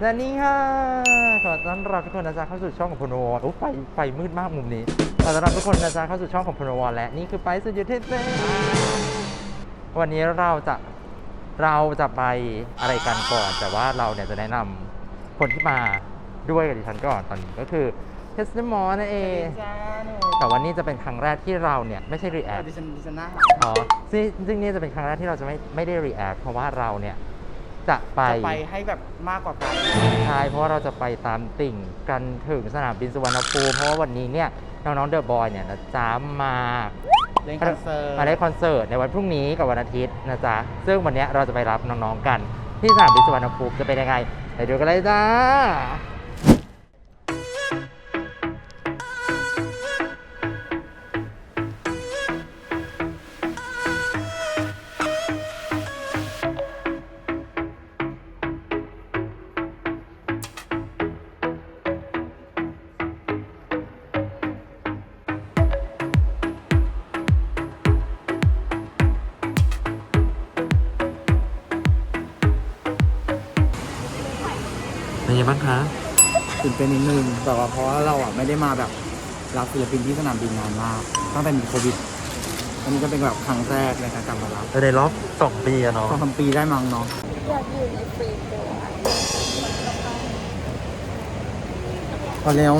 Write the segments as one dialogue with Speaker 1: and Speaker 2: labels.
Speaker 1: และนี่ค่ะขอต้อนรับทุกคนนะจ๊ะเข้าสู่ช่องของพลวอนโอ้ไฟไฟมืดมากมุมนี้ขอต้อนรับทุกคนนะจ๊ะเข้าสู่ช่องของพลวอนและนี่คือไปสุดยุทธเต้วันนี้เราจะเราจะไปอะไรกันก่อน แต่ว่าเราเนี่ยจะแนะนำคนที่มาด้วยกับดิฉันก่อนตอนนี้ก็คือเทสต์มอนั่นเอง
Speaker 2: จ้าหนู
Speaker 1: แต่วันนี้จะเป็นครั้งแรกที่เราเนี่ยไม่ใช่รีแอค
Speaker 2: ดิฉันดิฉันหน้า
Speaker 1: อ๋อซึ่งซึ่งนี่จะเป็นครั้งแรกที่เราจะไม่ไม่ได้รีแอคเพราะว่าเราเนี่ย จะไป
Speaker 2: จะไปให้แบบมากกว่ากัน
Speaker 1: ใช่เพราะว่าเราจะไปตามติ่งกันถึงสนามบินสุวรรณภูมิเพราะว่าวันนี้เนี่ยน้องๆเดอะบอยเนี่ยนะจ๊ะมา
Speaker 2: เล่นคอนเสิร์ต
Speaker 1: มาได้คอนเสิร์ตในวันพรุ่งนี้กับวันอาทิตย์นะจ๊ะซึ่งวันเนี้ยเราจะไปรับน้องๆกัน ที่สนามบินสุวรรณภูมิจะเป็นยังไงไปดูกันเลยจ้า น
Speaker 2: เต้นนิดนึงแต่ว่าเพราะว่าเราอะไม่ได้มาแบบรับศิลปินที่สนามบินนานมากตั้งแต่มีโควิด อันนี้ก็เป็นแบบครั้งแรกในการกลับมารับ
Speaker 1: ในรอบสองปีอะเนาะ
Speaker 2: สองสามปีได้มั้งเนาะ
Speaker 3: อยากอยู่ในเฟรมเดียวอะ
Speaker 2: พอแล้ว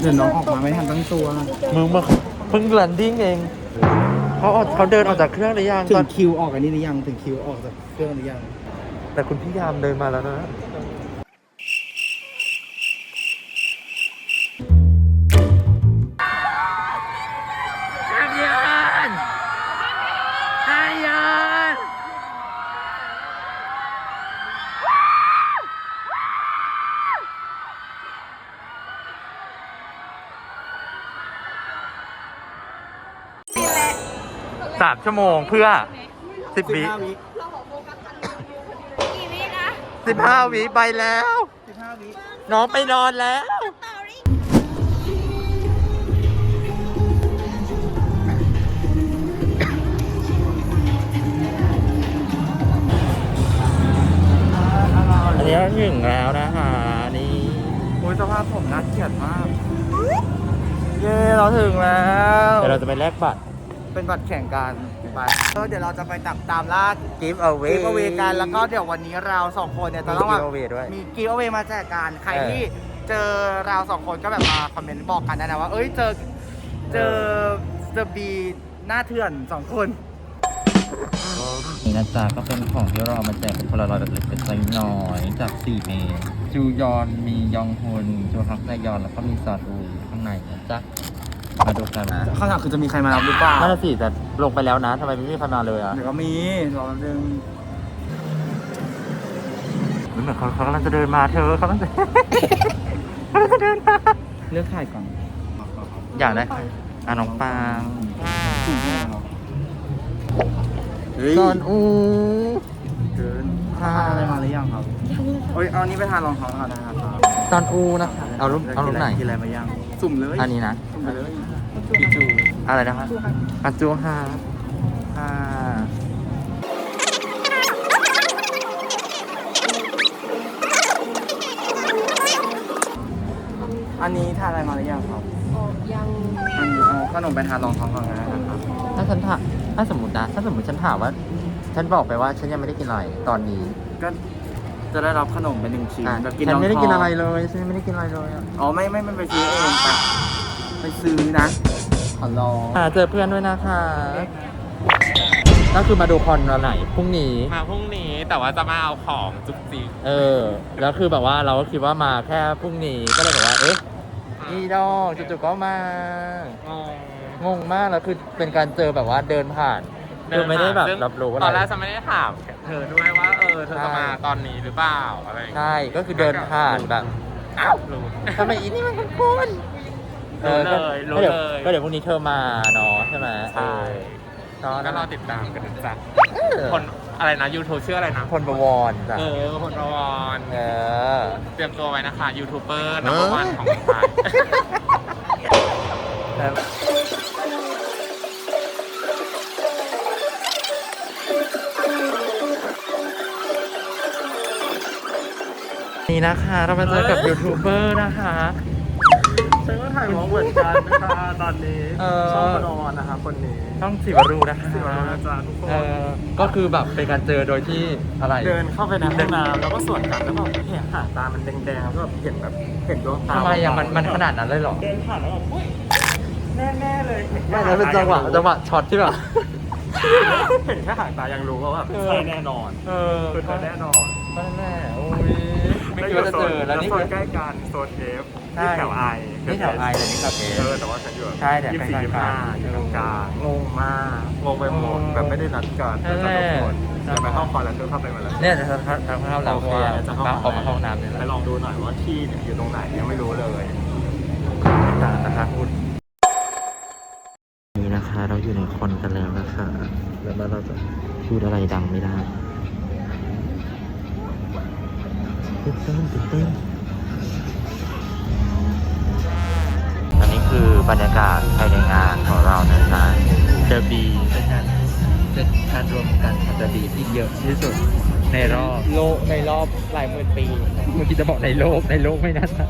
Speaker 2: เดี๋ยวน้องออกมาไม่ทันตั้งตัว
Speaker 1: มึงมาเพิ่งแลนดิ้งเองเขาออกเขาเดินออกจากเครื่องหรือยัง
Speaker 2: ถึ
Speaker 1: ตองน
Speaker 2: คิวออกอันนี้หรือยังถึงคิวออกจากเครื่องหรือยัง
Speaker 1: แต่คุณพี่ยามเดินมาแล้วนะ ชั่วโมงเพื่อสิบวิ
Speaker 2: 15วิ
Speaker 3: กี่วินะ
Speaker 1: สิบห้าวิไปแล้ว
Speaker 2: 15วิ
Speaker 1: น้องไปนอนแล้วอันนี้เราถึงแล้วนะคะนี่
Speaker 2: โอ้ยสภาพผมน่าเกลียดมาก เย้ เราถึงแล้ว
Speaker 1: เดี๋ยวเราจะไปแลกบัตร
Speaker 2: เป็นบัตรแข่งกัน ไปก็เดี๋ยวเราจะไปตับตามล่า
Speaker 1: give away
Speaker 2: กิฟต์เวกันแล้วก็เดี๋ยววันนี้เราสองคนเนี่ย
Speaker 1: มี
Speaker 2: จะต้องมา
Speaker 1: give away ด้วย
Speaker 2: มีกิฟต์เวมาแจกกันใคร
Speaker 1: เออ
Speaker 2: ที่เจอเราสองคนก็แบบมาคอมเมนต์บอกกันได้นะว่า เอ้ยเจอเจอเจอบีหน้าเถื่อนสองคน
Speaker 1: นี่นะจ๊ะก็เป็นของที่เราเอามาแจกเป็นคนละร้อยเล็กๆเป็นไซส์น้อยจาก4เมตรจูยอนมียองฮุนจูฮักไซยอนแล้วก็มีซอดอูข้างในนะจ๊ะ มาดูกันนะ
Speaker 2: คำถามคือจะมีใครมารับหรือเปล่า
Speaker 1: น่าจะสิแต่ลงไปแล้วนะทำไมไม่มีใครมาเลยอะ
Speaker 2: เดี๋ยวก็มีรอแป๊บนึง
Speaker 1: เหมือนเขาเขากำลังจะเดินมาเธอเขากำลังจะเขากำลังจะเดินมา
Speaker 2: เลือกถ่ายก่อน
Speaker 1: อยากได้อะน้องปาง
Speaker 2: ถูกแน่เนาะเฮ้ย
Speaker 1: ซอนอู
Speaker 2: เกิน
Speaker 1: ค่ะ
Speaker 2: ทานอะไรมาหรือยังครับโอ้ยเอาอันนี้ไปทานรองท้องก่อนนะครับ
Speaker 1: ซอนอูนะคะเอารูปเอารูปไหน
Speaker 2: กินอะไรมายัง สุ่มเลย
Speaker 1: อันนี้นะ
Speaker 2: สุ่มไปเลยพี่จู
Speaker 1: อะไรนะคะอาจูฮาค่ะ
Speaker 2: อันนี้ทานอะไรมาหรือยังครับ
Speaker 3: อ๋อยัง
Speaker 2: อันนี้เอาขนมไปทานรองท้องก่อนนะครับ
Speaker 1: ถ้าฉันถามถ้าสมมตินะ ถ้าสมมติฉันถามว่า ฉันบอกไปว่าฉันยังไม่ได้กินอะไรตอนนี้
Speaker 2: ก็ จะได้รับขนมไปหนึ่งชิ้น
Speaker 1: อะ
Speaker 2: แบบกิน
Speaker 1: ฉัน
Speaker 2: รอง
Speaker 1: ไม่ได้
Speaker 2: ท้อง
Speaker 1: กินอะไรเลยฉันยังไม่ได้กินอะไรเลยอะ
Speaker 2: อ๋อไม่ไม่ไม่ไปซื้อเองไปไปซื้อนะขอรอ
Speaker 1: อ่าเจอเพื่อนด้วยนะคะก็คือมาดูคอนวันไหนพรุ่งนี้
Speaker 4: มาพรุ่งนี้แต่ว่าจะมาเอาของจุกจิก
Speaker 1: เออ แล้วคือแบบว่าเราก็คิดว่ามาแค่พรุ่งนี้ก็เลยแบบว่าเอ๊ะนี่ดอกจู่ๆก็มา
Speaker 4: งง
Speaker 1: งงมากแล้วคือเป็นการเจอแบบว่าเดินผ่านคือไม่ได้แบบ
Speaker 4: ซึ่ง
Speaker 1: รับรู้อะไร
Speaker 4: ตอนแรกฉันไม่ได้ถาม เธอด้วยว่าเออเธอจะมาตอนนี้หรือเปล่าอะไรอย่างเงี้ย
Speaker 1: ใช่ก็คือเดินผ่านแบบ
Speaker 4: อ้าวรู้
Speaker 1: ทำไมอีนี่มันคุ้นๆเออก็
Speaker 4: รู้เลยรู้
Speaker 1: ก็เดี๋ยว
Speaker 4: เลย
Speaker 1: ก็เดี๋ยวพรุ่งนี้เธอมาเนาะใช่ไหม
Speaker 4: ใช่
Speaker 1: เนาะ
Speaker 4: ก็รอติดตามกันนะจ้ะ
Speaker 1: เออ
Speaker 4: คนอะไรนะยูทูบชื่ออะไรนะ
Speaker 1: คนประวรจ้ะ
Speaker 4: เออคนประวร
Speaker 1: เออ
Speaker 4: เตรียมตัวไว้นะคะยูทูบเบอร์นัมเบอร์วันของไทย
Speaker 1: น นี้นะคะ เรามาเจอกับยูทูบเบอร์นะคะ
Speaker 4: ฉันก็ถ่ายวอล์กเหมือนกันนะคะตอนนี้
Speaker 1: เออ
Speaker 4: ช่องพนอนนะคะคนนี้
Speaker 1: ต้องสิวรูนะคะ
Speaker 4: สิวรุนะจ๊ะทุกคน
Speaker 1: เออก็คือแบบเป็นการเจอโดยที่อะไร
Speaker 4: เดินเข้าไปในห้องน้ำแล้วก็สวนกันแล้วแบบเห็นหางตามันแดงๆแล้วก็แบบเห็นแบบเห็นดวงตา
Speaker 1: ทำไมอะมันมันขนาดนั้นเลยเหรอ
Speaker 4: เดินผ่านแล้วแบบอุ้ยแน่ๆเลยเห็น
Speaker 1: ไม่
Speaker 4: แค่
Speaker 1: แล้วเป็นจังหวะา
Speaker 4: งตา
Speaker 1: จังหวะช็อตที่แบบ
Speaker 4: เห็นแค่หางตายังรู้ว่าแบบ
Speaker 1: เออ
Speaker 4: ใช่แน่นอน
Speaker 1: เออ
Speaker 4: คือเธอแน่นอน
Speaker 1: ก็แน่โอ้ย ไม่คิดว่าจะเจอแล้วนี่
Speaker 4: โซ
Speaker 1: คื
Speaker 4: น
Speaker 1: อ
Speaker 4: ใกล้กันโซนเอฟ
Speaker 1: ใช่
Speaker 4: ที่แถวไอ
Speaker 1: นี่แถวไอแต่นี่คาเฟ่
Speaker 4: เออแต่ว่าฉันอยู่
Speaker 1: ใช่เนี่ย
Speaker 4: ยี่สิบสี่
Speaker 1: ใกล้
Speaker 4: ยี่
Speaker 1: ๆ
Speaker 4: สิบห้า
Speaker 1: กัน
Speaker 4: อยู่ตรงกลางงงมากงงไปหมด
Speaker 1: เออ
Speaker 4: แบบไม่ได้นัดกัน
Speaker 1: นั่นแหละ
Speaker 4: ทุกคนเดินไปห้องคอยแล้วเธอเข้าไปมาแล้ว
Speaker 1: เนี่ยจะทำทำเข้าแล้ว
Speaker 4: โอ
Speaker 1: เพ
Speaker 4: เค
Speaker 1: ราะว่า
Speaker 4: จะเข้า
Speaker 1: มาออกมาเข้าห้องน้ำเนี่ยแห
Speaker 4: ไป
Speaker 1: ละ
Speaker 4: ลองดูหน่อยว่าที่เนี่ยอยู่ตรงไหนยังไม่รู้เลย
Speaker 1: ต่างนะคะพูดนี่นะคะ เราอยู่ในคนกันแล้วนะคะแล้วเราจะพูดอะไรดังไม่ได้ ตื่นเต้นตื่นเต้นอันนี้คือบรรยากาศภายในงานของเรานะคะเดอะบีเป็นงานเป็นการรวมกันของเดอะบีที่เยอะที่สุดในรอบโลกในรอบหลายหมื่นปีเมื่อกี้จะบอกในโลกในโลกไม่น่าจะ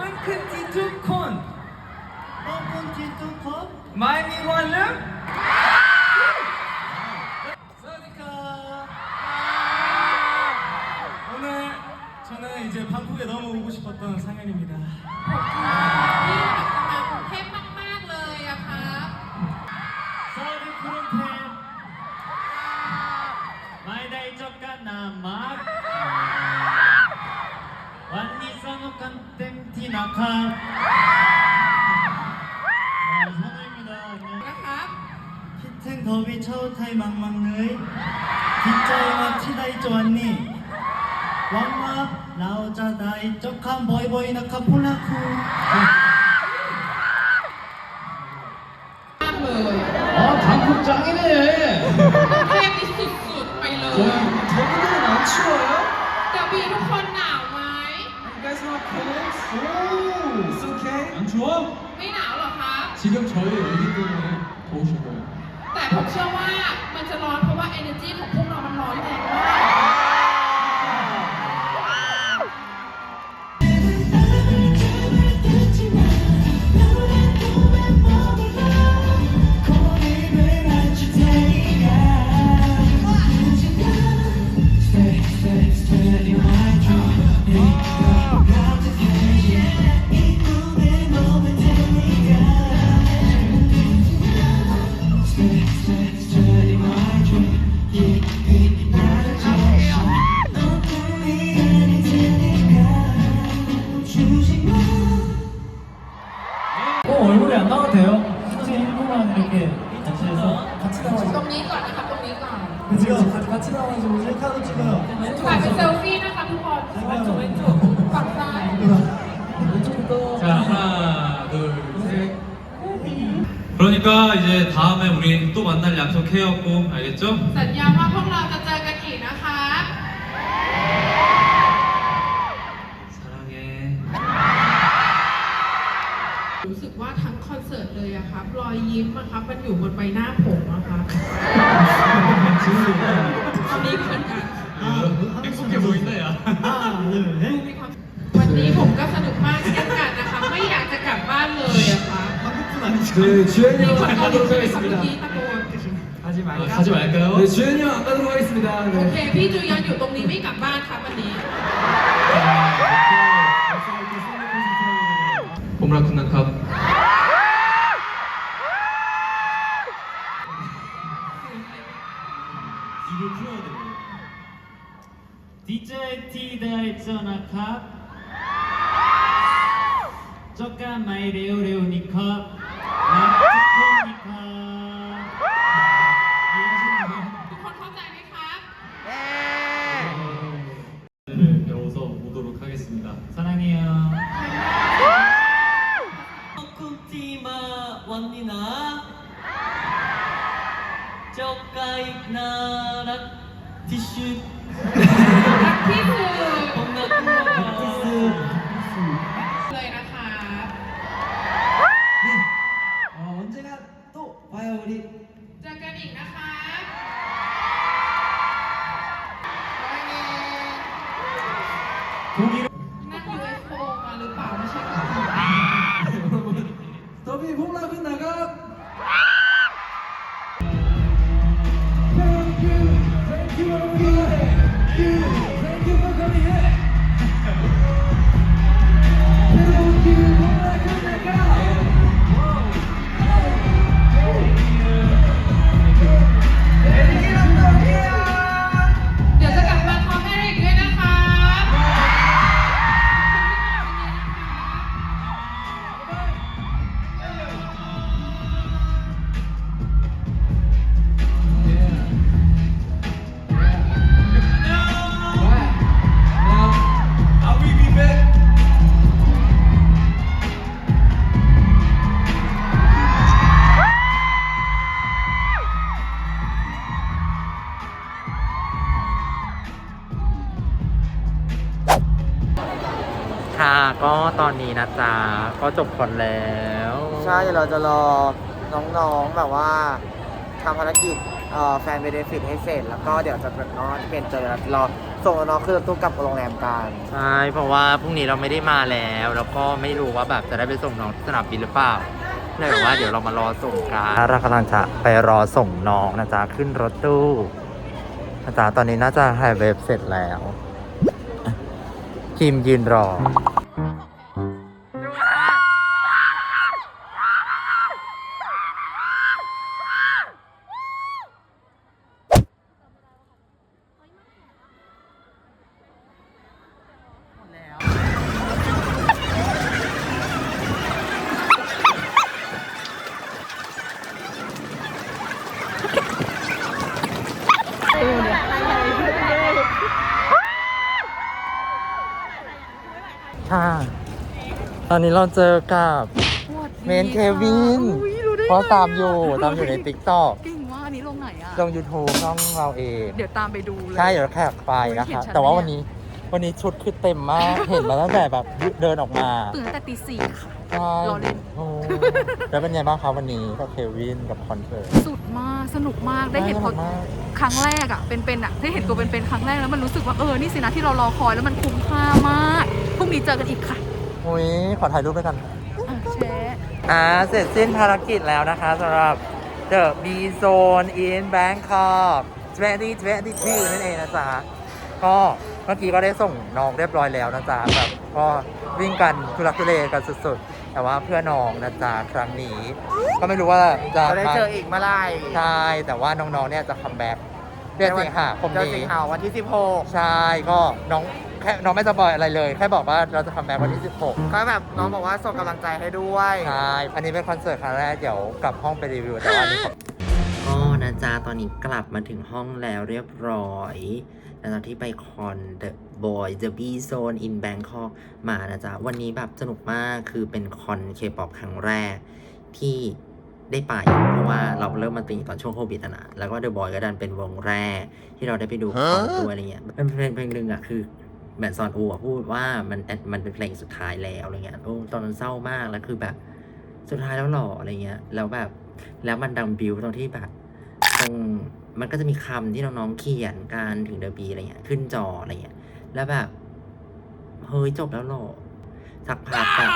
Speaker 5: 펑큰티투콘. 펑큰티투콘? 마이미 원룸 사와디카
Speaker 6: 오늘 저는 이제 방콕에 너무 오고 싶었던 상현입니다.
Speaker 5: 땜티나카 선우입니다 안녕
Speaker 7: นะครับ
Speaker 5: 피튼 더비 차오타이 망망의 뒷자이와 치다이 쪼았니 왕마 라오자다이 쪽한 보이보이 나카 폴라쿠
Speaker 7: มากเลย
Speaker 6: 아 방콕 짱이네.
Speaker 7: เทพนี่สุด ๆ ไปเลย
Speaker 6: 저분들은 안 추워요?
Speaker 7: เดี๋ยวบีทุกคนหนาวไหม It's okay.
Speaker 6: 안 추 워?
Speaker 7: ไม่หนาวหรอคะ
Speaker 6: 지금 저희 열기 때문에 더우신 거예 요.
Speaker 7: แต่ผมเชื่อว่ามันจะร้อนเพราะว่า energy ของพวกเรา มันร้อนแรง
Speaker 5: 지금 같이 나와가지고 셀카도 찍어요.
Speaker 7: ถ่ายเป็นเซลฟี่นะคะทุกคนฝั่งซ้าย
Speaker 5: 왼쪽부터.
Speaker 6: 자, 하나, 둘, 셋. 그러니까 이제 다음에 우리 또 만날 약속해였고, 알겠죠?
Speaker 7: สัญญาว่าพวกเราจะเจอกันอีกนะคะ
Speaker 6: 사랑해.
Speaker 7: รู้สึกว่าทั้งคอนเสิร์ตเลยอะครับรอยยิ้มอะครับมันอยู่บนใบหน้าผมอะครับ ตอนนี้เหมือนกัน
Speaker 6: 행복해 보인다, 야.
Speaker 5: 하나, 둘, 셋.
Speaker 7: มีความวันนี้ผมก็สนุกมากเช่นกันนะคะ ไม่อยากจะกลับบ้านเลยอะค่ะ
Speaker 5: 한국분 아니죠?
Speaker 6: 네,
Speaker 7: มี
Speaker 6: 주현이
Speaker 7: คนเกาหลีใช่ไหมคะเมื่อกี้ตะโกน
Speaker 6: 가지 말까요? 가지 말까요? 네, 주현이 형 안 가도록 하겠습니다.
Speaker 7: โอเค พี่จูยันอยู่ตรงนี้ไม่กลับบ้านครับวันนี้
Speaker 6: 봄라 쿤나캅.
Speaker 5: 입을
Speaker 7: เตอ
Speaker 8: ร์
Speaker 7: เจ้านะครับจ้าก้าไม่เร็วๆนี่ค
Speaker 1: รับ จบคนแล้ว
Speaker 2: ใช่เดี๋ยวเราจะรอน้องๆแบบว่าทำภารกิจเอ่อแฟนเบเนฟิตให้เสร็จ แล้วก็เดี๋ยวจะเป็นน้องเปลี่ยนใจแล้วรอส่งน้องๆขึ้นรถตู้กลับโรงแรมกัน
Speaker 1: ใช่เพราะว่าพรุ่งนี้เราไม่ได้มาแล้ว แล้วก็ไม่รู้ว่าแบบจะได้ไปส่งน้องที่สนามบินหรือเปล่าเลยบอกว่าเดี๋ยวเรามารอส่งกันเรากำลังจะไปรอส่งน้องนะจ๊ะขึ้นรถตู้นะจ๊ะตอนนี้น่าจะถ่ายเว็บเสร็จแล้วคิมยืนรอ ค่ะ ตอนนี้เราเจอกับเมนเควินเพราะตามอยู่ตามอยู่ในติ๊กต็อก
Speaker 9: เก่งมากอันนี้ลงไหนอะ
Speaker 1: ลง YouTube ช่องเราเอง
Speaker 9: เดี๋ยวตามไปดูเลย
Speaker 1: ใช่ เดี๋ยวแขกไปนะ
Speaker 9: เห็น
Speaker 1: คะ
Speaker 9: ชัด
Speaker 1: แต่ว่า
Speaker 9: ไหม
Speaker 1: วันนี้วันนี้ชุดคือเต็มมาก เห็นมาตั้งแต่แบบดินออกมา
Speaker 9: ตื่นตั้งแต่ตีสี่ค่ะ
Speaker 10: ใช่
Speaker 9: รอเล่น
Speaker 10: โอ้แล้วเป็นไงบ้างครับวันนี้กับเควินกับคอนเสิร์ต
Speaker 9: สุดมากสนุกมากได้เห็น
Speaker 10: ส
Speaker 9: เขา
Speaker 10: กมาก
Speaker 9: ครั้งแรกอะเป็นๆอะได้เห็นตัวเป็นๆครั้งแรกแล้วมันรู้สึกว่าเออนี่สินะที่เรารอคอยแล้วมันคุ้มค่ามาก พรุ่งนี้เจอกันอีกค่ะ
Speaker 10: อุ้ยขอถ่ายรูปด้วยกัน
Speaker 9: อะแชร์
Speaker 10: อ่า เสร็จสิ้นภารกิจแล้วนะคะสำหรับ The B Zone in Bangkok 2022นั่นเองนะจ๊ะ ก็เมื่อกี้ก็ได้ส่งน้องเรียบร้อยแล้วนะจ๊ะแบบก็วิ่งกันทุลักทุเลกันสุดๆ แต่ว่าเพื่อน้องนะจ๊ะครั้งนี้ ก็ไม่รู้ว่าจะ
Speaker 2: จะได้เจออีกเมื่อไหร่
Speaker 10: ใช่แต่ว่าน้องๆเนี่ยจะคัมแบ็กเดือนสิงหาคม
Speaker 2: เดือน
Speaker 10: นี้
Speaker 2: สิงหาวันที่
Speaker 10: ใช่ ก็น้อง แค่น้องไม่สปอยอะไรเลย แค่บอกว่าเราจะคัมแบ็กวันที่16
Speaker 2: 16ก็แบบน้องบอกว่าส่งกำลังใจให้ด้วย
Speaker 10: ใช่อันนี้เป็นคอนเสิร์ตครั้งแรกเดี๋ยวกลับห้องไปรีวิวแต่ว่านี่ก็นะจ๊ะตอนนี้กลับมาถึงห้องแล้วเรียบร้อยหลังจากที่ไปคอน The Boy The B Zone in Bangkok มานะจ๊ะ วันนี้แบบสนุกมากคือเป็นคอนเคป๊อปครั้งแรกที่ได้ไป เพราะว่าเราเริ่มมาตีตอนช่วงโควิดอะนะแล้วก็ The Boy ก็ดันเป็นวงแรก ที่เราได้ไปดูคอนด้วยอะไรเงี้ยเป็นเพลงเพลงหนึ่งอะคือ แบนซอนอูอะพูดว่ามันมันเป็นเพลงสุดท้ายแล้วอะไรเงี้ยโอ้ตอนนั้นเศร้ามากแล้วคือแบบสุดท้ายแล้วหล่ออะไรเงี้ยแล้วแบบแล้วมันดังบิวตรงที่แบบตรงมันก็จะมีคำที่น้องๆเขียนการถึงเดอะบีอะไรเงี้ยขึ้นจออะไรเงี้ยแล้วแบบเฮ้ยจบแล้วหรอสักพักแบบ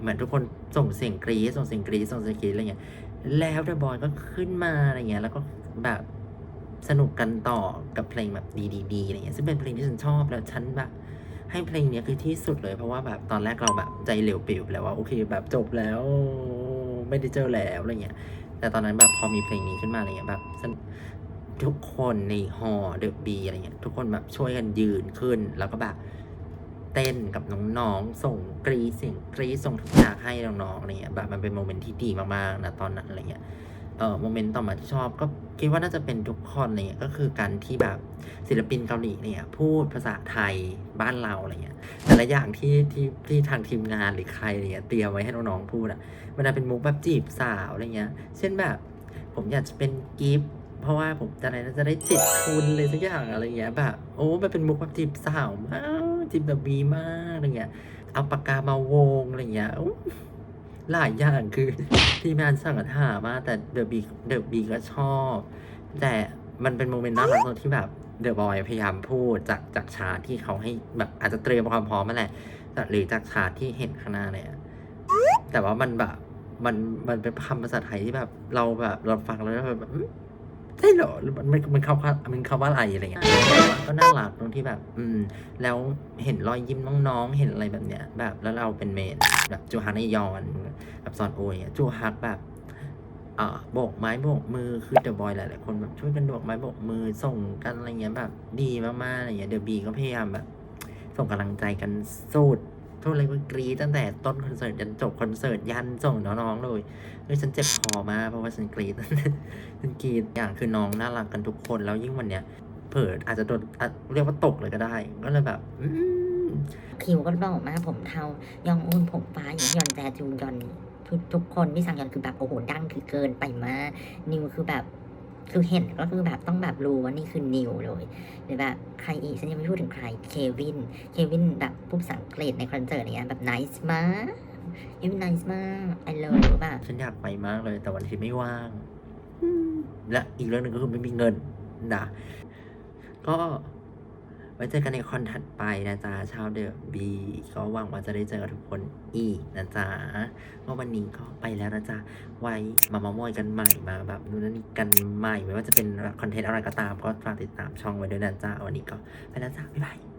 Speaker 10: เหมือนทุกคนส่งเสียงกรี๊ดส่งเสียงกรี๊ดส่งเสียงกรี๊ดอะไรเงี้ยแล้วเดอะบอยก็ขึ้นมาอะไรเงี้ยแล้วก็แบบ สนุกกันต่อกับเพลงแบบดีๆอะไรเงี้ยซึ่งเป็นเพลงที่ฉันชอบแล้วฉันแบบให้เพลงเนี้ยคือที่สุดเลยเพราะว่าแบบตอนแรกเราแบบใจเหลวปิวแล้วว่าโอเคแบบจบแล้วไม่ได้เจอแล้วอะไรเงี้ย แต่ตอนนั้นแบบพอมีเพลงนี้ขึ้นมาอะไรเงี้ยแบบทุกคนในฮอเดอะบีอะไรเงี้ยทุกคนแบบช่วยกันยืนขึ้น แล้วก็แบบเต้นกับน้องๆ ส่งกรีดเสียงกรีดส่งทุกอย่างให้น้องๆอะไรเงี้ยแบบมันเป็นโมเมนต์ที่ดีมากๆนะตอนนั้นอะไรเงี้ย เออโมเมนต์ต่อมาที่ชอบก็คิดว่าน่าจะเป็นทุกคนอะไรเงี้ยก็คือการที่แบบศิลปินเกาหลีเนี่ย พูดภาษาไทยบ้านเราอะไรเงี้ยแต่ละอย่างที่ที่ที่ทางทีมงานหรือใครเงี้ยเตรียมไว้ให้น้องๆพูดอะมันจะเป็นมุกแบบจีบสาวอะไรเงี้ย เช่นแบบผมอยากจะเป็นกิฟเพราะว่าผมจะอะไรนจะได้ติดทุนเลยสักอย่างอะไรเงี้ยแบบโอ้มันเป็นมุกแบบจีบสาวมากจีบแบบบีมากอะไรเงี้ยเอาปากกามาวงอะไรเงี้ย หลายอย่างคือทีมงานสั่งหามาแต่เดอะบีเดอะบีก็ชอบ แต่มันเป็นโมเมนต์น่ารักตรงที่แบบเดอะบอยพยายามพูดจากจากฉากที่เขาให้แบบอาจจะเตรียมความพร้อมมาแหละแต่หรือจากฉากที่เห็นข้างหน้าเลยอะแต่ว่ามันแบบมันมันเป็นคำภาษาไทยที่แบบเราแบบเราฟังแล้วแบบ ใช่เหรอหรือมันมันมันคำว่ามันคำว่าอะไรอะไรเงี้ยก็น่ารักตรงที่แบบ อืม แล้วเห็นรอยยิ้มน้องๆ เห็นอะไรแบบเนี้ย แบบแล้วเราเป็นเมนแบบจูฮักในยอนกับซอนโอยอะจูฮักแบบเอ่อโบกไม้โบกมือคือเดอะบอยหลายๆคนแบบช่วยกันโบกไม้โบกมือส่งกันอะไรเงี้ยแบบดีมากๆอะไรเงี้ยเดอะบีก็พยายามแบบ ส่งกำลังใจกันสุด ทุกเลยว่ากรีตั้งแต่ต้นคอนเสิร์ตยันจบคอนเสิร์ตยันส่งน้องๆเลยเฮ้ยฉันเจ็บคอมากเพราะว่าฉันกรีดฉันกรีดอย่างคือน้องน่ารักกันทุกคนแล้วยิ่งวันเนี้ยเผิดอาจจะโดนเรียกว่าตกเลยก็ได้ ก็เลยแบบ
Speaker 11: คิวก็หล่อมาผมเทายองอุ่นผมฟ้าหยองยอนแจจูยอนทุกทุกคนที่สังยอนคือแบบโอ้โหดังคือเกินไปมากนิวคือแบบ คือเห็นก็คือแบบต้องแบบรู้ว่านี่คือนิวเลย หรือแบบใครอีกฉันยังไม่พูดถึงใครเควินเควินแบบผู้ภาษาอังกฤษในคอนเสิร์ตอะไรเงี้ยแบบไนส์มากเควินส์มาก I love แบบ
Speaker 10: ฉันอยากไปมากเลย แต่วันที่ไม่ว่าง และอีกเรื่องหนึ่งก็คือไม่มีเงินนะก็ ไว้เจอกันในคอนถัดไปนะจ๊ะชาวเดอะบีก็หวังว่าจะได้เจอกับทุกคนอีกนะจ๊ะว่าวันนี้ก็ไปแล้วนะจ๊ะไว้มามามอยกันใหม่มาแบบนู่นนนนี่กันใหม่ไม่ว่าจะเป็นคอนเทนต์อะไรก็ตามก็ฝากติดตามช่องไว้ด้วยนะจ๊ะวันนี้ก็ไปแล้วจ้ะบ๊ายบาย